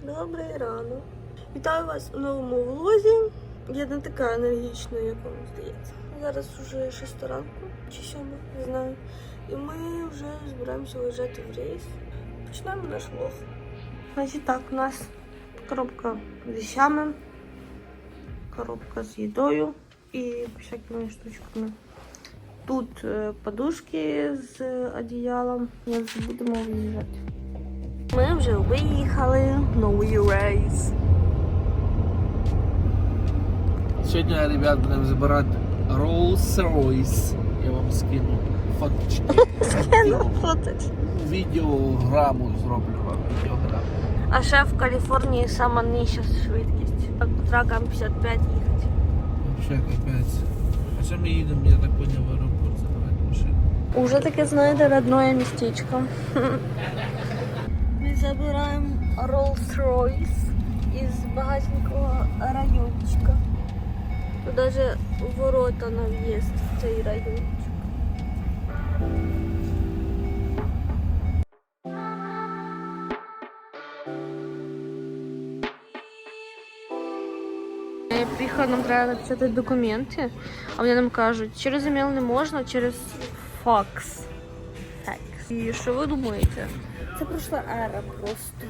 Добрий ранок. Вітаю вас у новому влозі. Я не така енергічна, як вам здається. Зараз вже 6 ранку чи 7, не знаю. І ми вже збираємося виїжджати в рейс. Почнемо наш влог. Значить так, у нас коробка з вещами, коробка з їдою і всякими штучками. Тут е, подушки з одіялом. Ми будемо виїжджати. Ми вже виїхали. Новий рейс. Сьогодні, ребят, будемо забирати Rolls-Royce. Я вам скину фоточки. Скину фоточ. Відеограму зроблю вам. Відеограму. А ще в Каліфорнії сама нижча швидкість. Так, тракам 55 їхати. Вообще капець. А що ми їдемо, я так поняв, в аеропорт забирати машину. Уже таке, знаєте, родное містечко. Ми забираємо Rolls-Royce із багатенького райончика. Тут навіть ворота на в'їзд в цей райончик. Я приїхала, нам треба написати документи, а вони нам кажуть, через емейл не можна, через факс. Факс. І що ви думаєте? Це пройшла ера просто.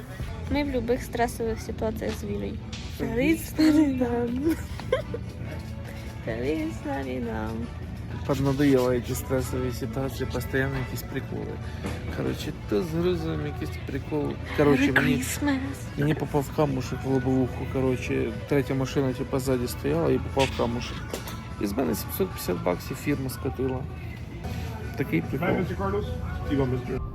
Ми в будь-яких стресових ситуаціях з вірою. Ріс нам. Ріс нам. Поднадоело эти стрессовые ситуации, постоянно якісь приколи. Короче, то з грузом якийсь прикол. Короче, Merry мені, Christmas. мені попав камушек в лобовуху. Короче, третя машина типа ззаді стояла і попав камушек. І з мене 750 баксів фірма скотила. Такий прикол. die man mitnimmt.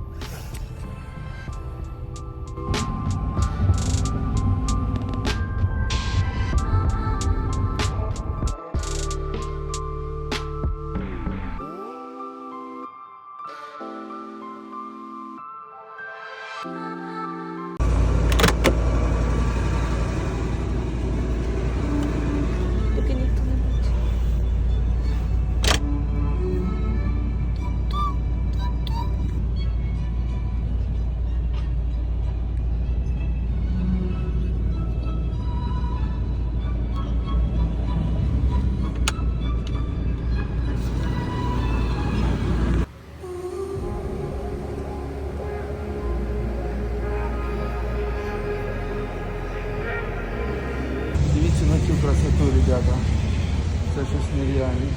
цю красоту, ребята. Це щось нереальне.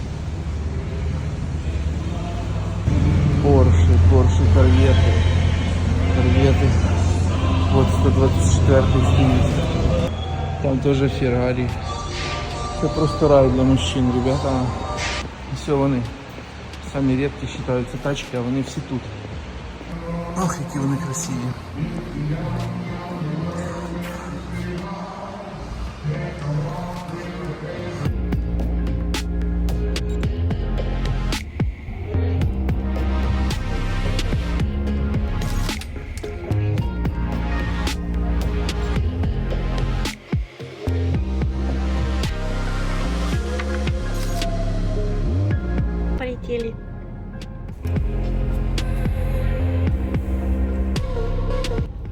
Порши, Порши, корвети. Корвети. Вот 124 стоїть. Там тоже Феррари. Це просто рай для мужчин, ребята. Все вони. Самі рідкі вважаються тачки, а вони всі тут. Ох, які вони красиві.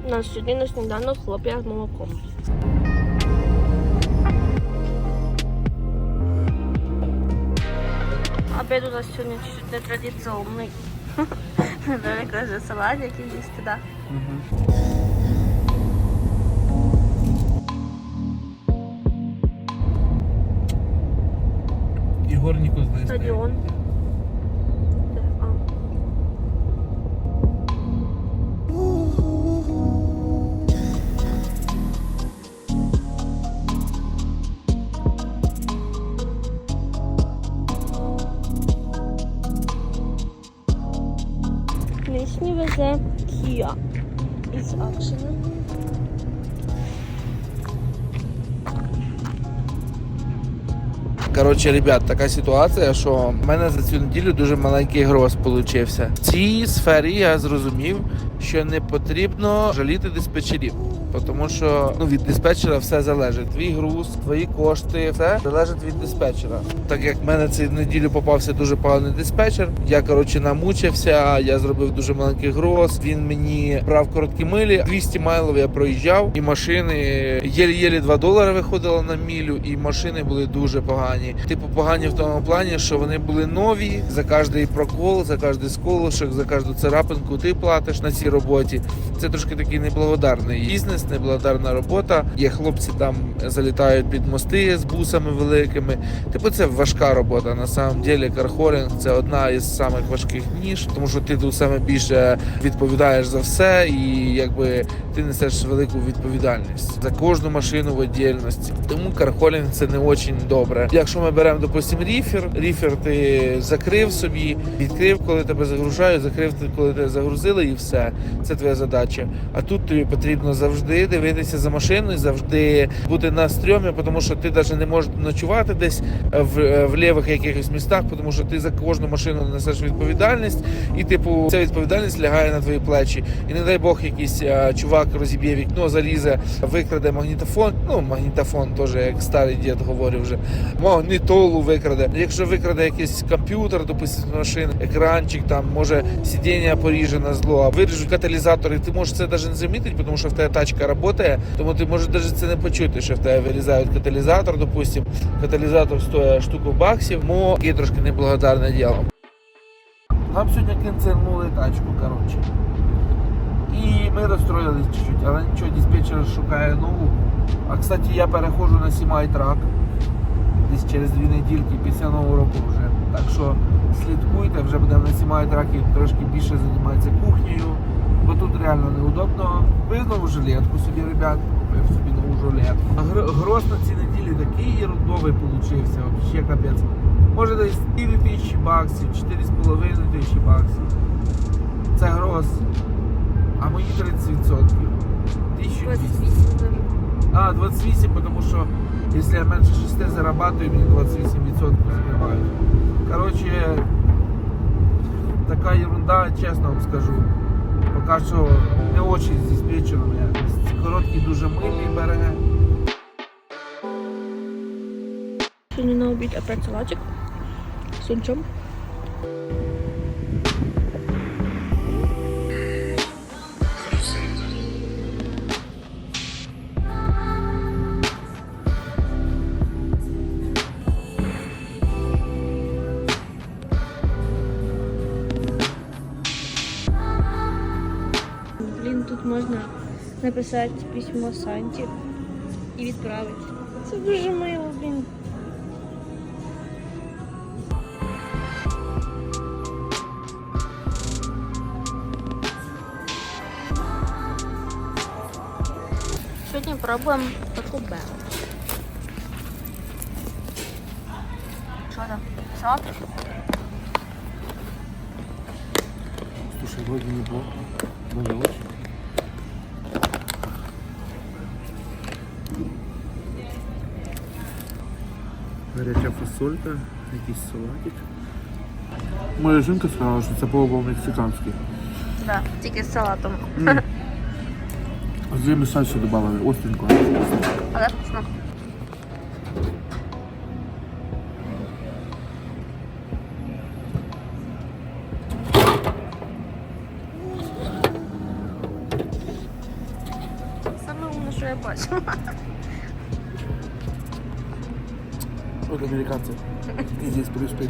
У нас сьогодні на сніданок хлоп'я з молоком. Обед у нас сьогодні чуть-чуть нетрадиційний. Давай каже салат якийсь їсти, да? Ігор Нікос знає. Стадіон. Коротше, ребят, така ситуація, що в мене за цю неділю дуже маленький гроз получився. В цій сфері я зрозумів, що не потрібно жаліти диспетчерів. Тому що ну від диспетчера все залежить. Твій груз, твої кошти, все залежить від диспетчера. Так як в мене цю неділю попався дуже поганий диспетчер, я коротше намучився. Я зробив дуже маленький груз. Він мені брав короткі милі. 200 майлів я проїжджав, і машини єлі-єлі 2 долари виходило на мілю, і машини були дуже погані. Типу погані в тому плані, що вони були нові за кожний прокол, за кожний сколошок, за кожну царапинку ти платиш на цій роботі. Це трошки такий неблагодарний бізнес, неблагодарна робота. Є хлопці там залітають під мости з бусами великими. Типу, це важка робота. На самом деле кархоринг це одна із самих важких ніж, тому що ти тут саме більше відповідаєш за все, і якби ти несеш велику відповідальність за кожну машину в віддільності. Тому кархолінг це не дуже добре. Якщо ми беремо, допустим, ріфер, ріфер ти закрив собі, відкрив, коли тебе загружають, закрив, коли тебе загрузили, і все. Це твоя задача. А тут тобі потрібно завжди дивитися за машиною, завжди бути на стрьомі, тому що ти навіть не можеш ночувати десь в, в лівих якихось містах, тому що ти за кожну машину несеш відповідальність, і типу ця відповідальність лягає на твої плечі. І не дай Бог, якийсь а, чувак розіб'є вікно, залізе, викраде магнітофон. Ну, магнітофон теж, як старий дід говорив вже. Магнітолу викраде. Якщо викраде якийсь комп'ютер, допустим, машини, екранчик, там може сидіння поріже на зло, а виріжуть каталізатор, і ти можеш це навіть не замітити, тому що в тебе тачка працює, тому ти можеш навіть це не почути, що в тебе вирізають каталізатор, допустим. Каталізатор стоїть штуку баксів, мо і трошки неблагодарне діло. Нам сьогодні кінцернули тачку, коротше. І ми розстроїлись чуть-чуть, але нічого, диспетчер шукає нову. А кстати, я переходжу на Сімай трак десь через дві недільки після нового року вже. Так що слідкуйте, вже будемо на Сімай тракі трошки більше займатися кухнею, бо тут реально неудобно. Ви жилетку собі, ребят, купив собі нову жилетку. Гроз на цій неділі такий ерундовий получився, взагалі капець. Може десь 4 тисячі баксів, 4,5 тисячі баксів. Це гроз. А мої 30%. 1200. 28. А, 28, потому что если я меньше 6 зарабатываю, мне 28% закрывают. Короче, такая ерунда, честно вам скажу. Пока що не очі зі диспетчером. Короткі дуже милий бере. Сьогодні на обід опять салатик з сунчом. Написати письмо Санті і відправити. Це дуже мило, блін. Сьогодні пробуємо таку Bell. Що там? Салатик? Слушай, вроде не было, но не очень. Гаряча фасолька, якийсь салатик. Моя жінка сказала, що це було мексиканське. Да, тільки з салатом. Дві місачі додали, остренько. Але вкусно. Саме головне, що я бачу. Вот американцы. И здесь пять.